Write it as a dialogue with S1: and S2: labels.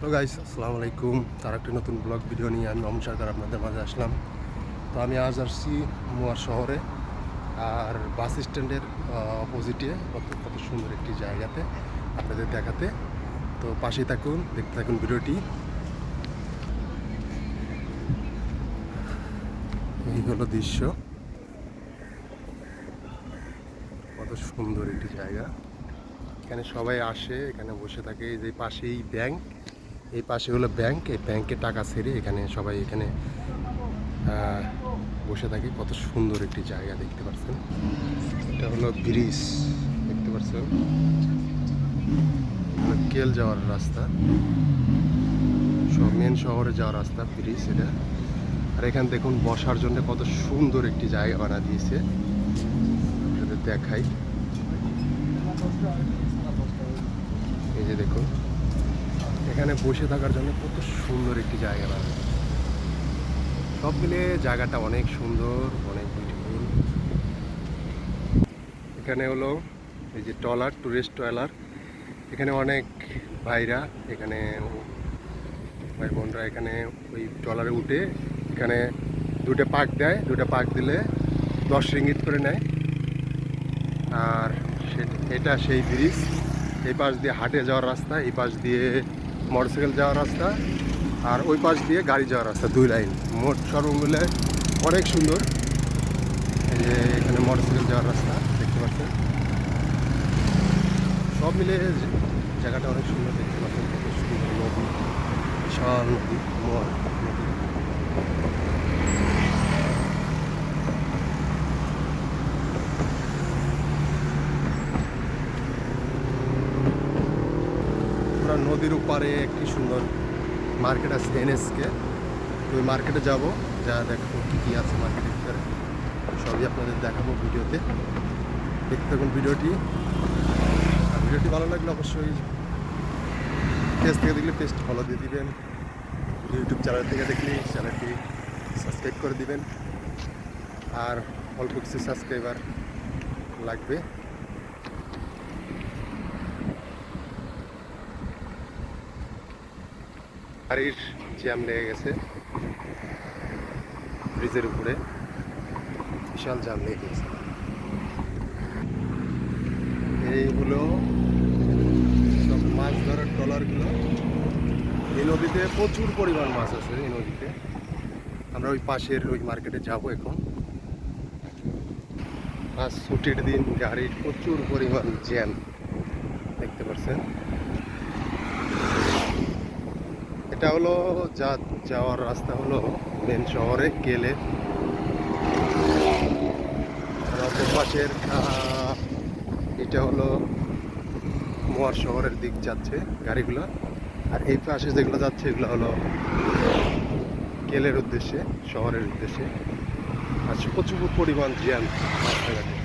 S1: তো গাইস আসসালামু আলাইকুম তার একটা নতুন ব্লগ ভিডিও নিয়ে আমি মামুন সরকার আপনাদের মাঝে আসলাম। তো আমি আজ আসছি মোয়ার শহরে, আর বাস স্ট্যান্ডের অপোজিটে কত কত সুন্দর একটি জায়গাতে আপনাদের দেখাতে। তো পাশেই থাকুন, দেখতে থাকুন ভিডিওটি। এই হলো দৃশ্য। কত সুন্দর একটি জায়গা। এখানে সবাই আসে, এখানে বসে থাকে, এই যে পাশেই ব্যাংক এই পাশে হলো ব্যাংক, এই ব্যাংকে টাকা ছেড়ে এখানে সবাই এখানে বসে থাকে। কত সুন্দর একটি জায়গা দেখতে পাচ্ছেন। এটা হলো ব্রিজ, দেখতে পাচ্ছেন? কেল যাওয়ার রাস্তা। মেন শহরে যাওয়ার রাস্তা, ব্রিজ এটা। আর এখানে দেখুন, বসার জন্য কত সুন্দর একটি জায়গা বানা দিয়েছে। আপনাদের দেখাই। এই যে দেখুন এখানে বসে থাকার জন্য কত সুন্দর একটি জায়গা বানানো। সব মিলে জায়গাটা অনেক সুন্দর, অনেক বিউটিফুল এখানে হলো এই যে ট্রলার টুরিস্ট ট্রলার। এখানে অনেক ভাইরা, এখানে ভাই বোনরা এখানে ওই ট্রলারে উঠে এখানে দুটো পাক দেয়। দুটো পাক দিলে দশ রিঙ্গিত করে নেয়। আর সে- এটা সেই ব্রিজ। এই পাশ দিয়ে হাটে যাওয়ার রাস্তা, এই পাশ দিয়ে মোটরসাইকেল যাওয়ার রাস্তা আর ওই পাশ দিয়ে গাড়ি যাওয়ার রাস্তা, দুই লাইন। মোট সর্বমূল্যে অনেক সুন্দর। এই যে এখানে মোটরসাইকেল যাওয়ার রাস্তা, দেখতে পাচ্ছেন। সব মিলে জায়গাটা অনেক সুন্দর, দেখতে পাচ্ছেন। সুন্দর নদী, বিশাল নদী মর নদী। নদীর উপারে একটি সুন্দর মার্কেট আছে, এনএসকে। তো ওই মার্কেটে যাব, যা দেখো কী কী আছে মার্কেটের ভিতরে। সবই আপনাদের দেখাবো ভিডিওতে। দেখতে থাকুন ভিডিওটি। আর ভিডিওটি ভালো লাগলে অবশ্যই পেজ থেকে দেখলে পেজটি ফলো দিয়ে দিবেন। ইউটিউব চ্যানেল থেকে দেখলে চ্যানেলটি সাবস্ক্রাইব করে দিবেন। আর অল্প কিছু সাবস্ক্রাইবার লাগবে। গাড়ির জ্যাম লেগে গেছে। ব্রিজের উপরে। বিশাল জ্যাম লেগে গেছে। এইগুলো সব মাছ ধরার ট্রলারগুলো। এই নদীতে প্রচুর পরিমাণ মাছ আছে এই নদীতে। আমরা ওই পাশের ওই মার্কেটে যাব এখন। আজ ছুটির দিন, গাড়ির প্রচুর পরিমাণ জ্যাম। দেখতে পাচ্ছেন? এটা হলো যা যাওয়ার রাস্তা হলো মেন শহরে গেলে। পাশের এটা হলো মোয়ার শহরের দিক যাচ্ছে গাড়িগুলো। আর এই পাশে যেগুলো যাচ্ছে এগুলো হলো কেলের উদ্দেশ্যে, শহরের উদ্দেশ্যে। আর প্রচুর পরিমাণ জ্যাম রাস্তাঘাটে।